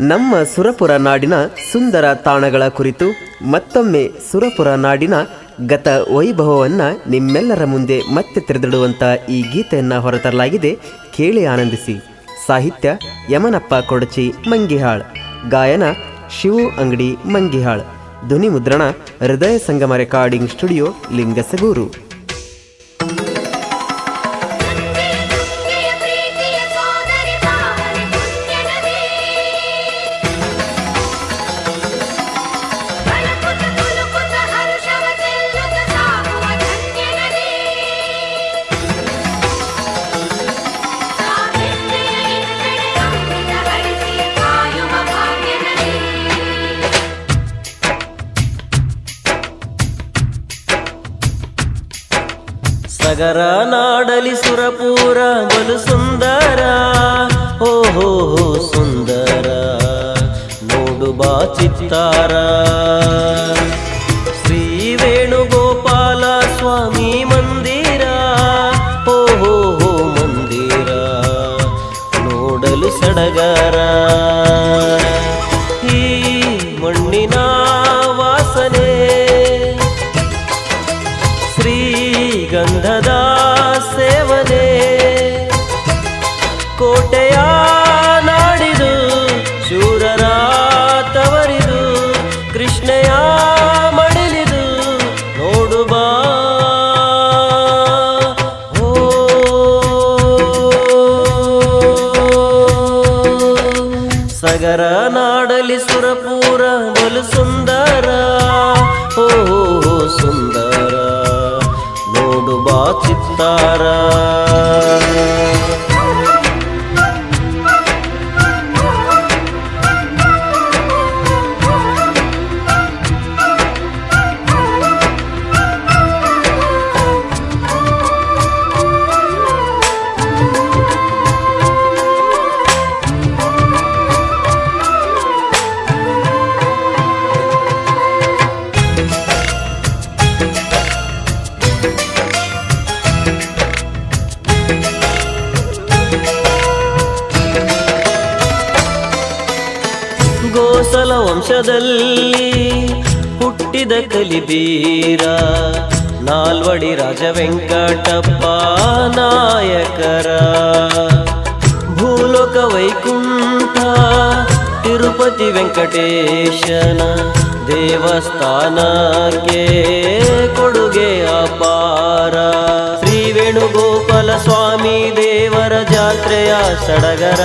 ನಮ್ಮ ಸುರಪುರ ನಾಡಿನ ಸುಂದರ ತಾಣಗಳ ಕುರಿತು ಮತ್ತೊಮ್ಮೆ ಸುರಪುರ ನಾಡಿನ ಗತ ವೈಭವವನ್ನು ನಿಮ್ಮೆಲ್ಲರ ಮುಂದೆ ಮತ್ತೆ ತೆರೆದಿಡುವಂಥ ಈ ಗೀತೆಯನ್ನು ಹೊರತರಲಾಗಿದೆ. ಕೇಳಿ ಆನಂದಿಸಿ. ಸಾಹಿತ್ಯ ಯಮನಪ್ಪ ಕೊಡಚಿ ಮಂಗಿಹಾಳ್. ಗಾಯನ ಶಿವು ಅಂಗಡಿ ಮಂಗಿಹಾಳ್. ಧ್ವನಿ ಮುದ್ರಣ ಹೃದಯ ಸಂಗಮ ರೆಕಾರ್ಡಿಂಗ್ ಸ್ಟುಡಿಯೋ ಲಿಂಗಸಗೂರು. ಸಗರ ನಾಡಲಿ ಸುರಪೂರ ಬಲು ಸುಂದರ. ಓ ಹೋ ಹೋ, ಸುಂದರ. ನೋಡು ಬಾ ಚಿತ್ತಾರ. ಶ್ರೀ ವೇಣುಗೋಪಾಲ ಸ್ವಾಮಿ ಮಂದಿರ. ಓ ಹೋ ಹೋ, ಮಂದಿರ. ನೋಡಲು ಸಡಗರ. ಶ್ರೀಗಂಧದ ಸೇವನೆ. ಕೋಟೆಯ ನಾಡಿದು, ಶೂರರ ತವರಿದು, ಕೃಷ್ಣಯ ಮಡಿಲಿದು, ನೋಡು ಬಾ. ಓ. ಸಗರ ನಾಡಲಿ ಸುರಪೂರ ಬಲು ಸುಂದರ. ಓ, ಸುಂದರ. ನೋಡು ವಂಶದಲ್ಲಿ ಹುಟ್ಟಿದ ಕಲಿಬೀರ. ನಾಲ್ವಡಿ ರಾಜ ವೆಂಕಟಪ್ಪ ನಾಯಕರ. ಭೂಲೋಕ ವೈಕುಂಠ, ತಿರುಪತಿ ವೆಂಕಟೇಶನ. ದೇವಸ್ಥಾನಕ್ಕೆ ಕೊಡುಗೆ ಅಪಾರ. ಶ್ರೀ ವೇಣುಗೋಪಾಲ ಸ್ವಾಮಿ ದೇವರ ಜಾತ್ರೆಯ ಸಡಗರ.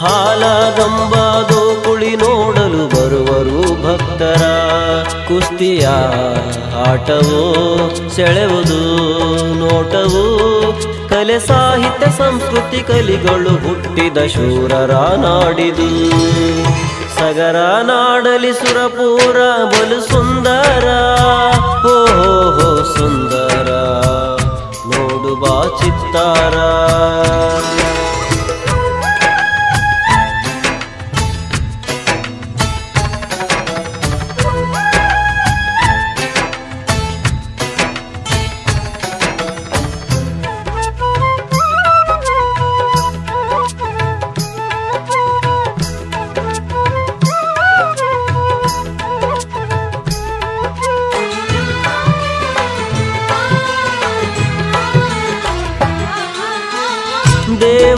ಹಾಲಗಂಬಾದು ಕುಳಿ ನೋಡಲು ಬರುವರು ಭಕ್ತರ ಕುಸ್ತಿಯ ಆಟವು, ಸೆಳೆವುದು, ನೋಟವು, ಕಲೆ ಸಾಹಿತ್ಯ ಸಂಸ್ಕೃತಿ ಕಲಿಗಳು ಹುಟ್ಟಿದ ಶೂರರ ನಾಡಿದು ಸಗರ ನಾಡಲಿ ಸುರಪೂರ ಬಲು ಸುಂದರ ಓ ಹೋ ಹೋ, ಸುಂದರ ನೋಡು ಬಾ ಚಿತ್ತಾರ.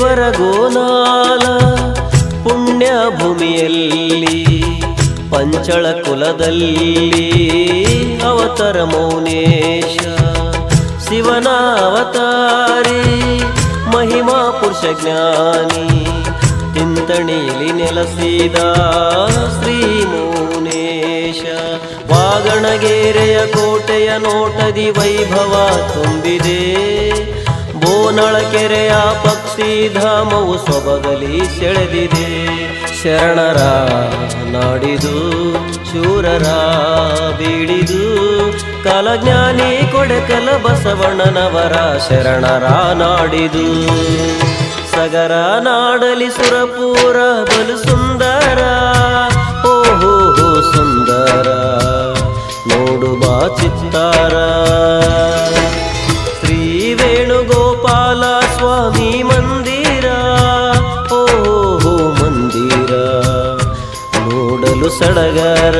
ದೇವರ ಗೋನಾಲ ಪುಣ್ಯ ಭೂಮಿಯಲ್ಲಿ ಪಂಚಳ ಕುಲದಲ್ಲಿ ಅವತರ ಮೌನೇಶ ಶಿವನ ಅವತಾರಿ ಮಹಿಮಾ ಪುರುಷ ಜ್ಞಾನಿ ತಿಂತಣಿಯಲ್ಲಿ ನೆಲೆಸಿದ ಶ್ರೀ ಮೌನೇಶ. ವಾಗಣಗೆರೆಯ ಕೋಟೆಯ ನೋಟದಿ ವೈಭವ ತುಂಬಿದೆ. ಬೋನಳ ಕೆರೆಯ ಪಕ್ಷಿ ಧಾಮವು ಸೊಬಗಲಿ ಸೆಳೆದಿದೆ. ಶರಣರ ನಾಡಿದು, ಶೂರರ ಬೀಡಿದು, ಕಾಲಜ್ಞಾನಿ ಕೊಡಕಲ ಬಸವಣ್ಣನವರ ಶರಣರ ನಾಡಿದು. ಸಗರ ನಾಡಲಿ ಸುರಪೂರ ಬಲು ಸುಂದರ ಓಹೋ ಸುಂದರ ನೋಡು ಬಾ ಚಿತ್ತಾರ. ಸಡಗರ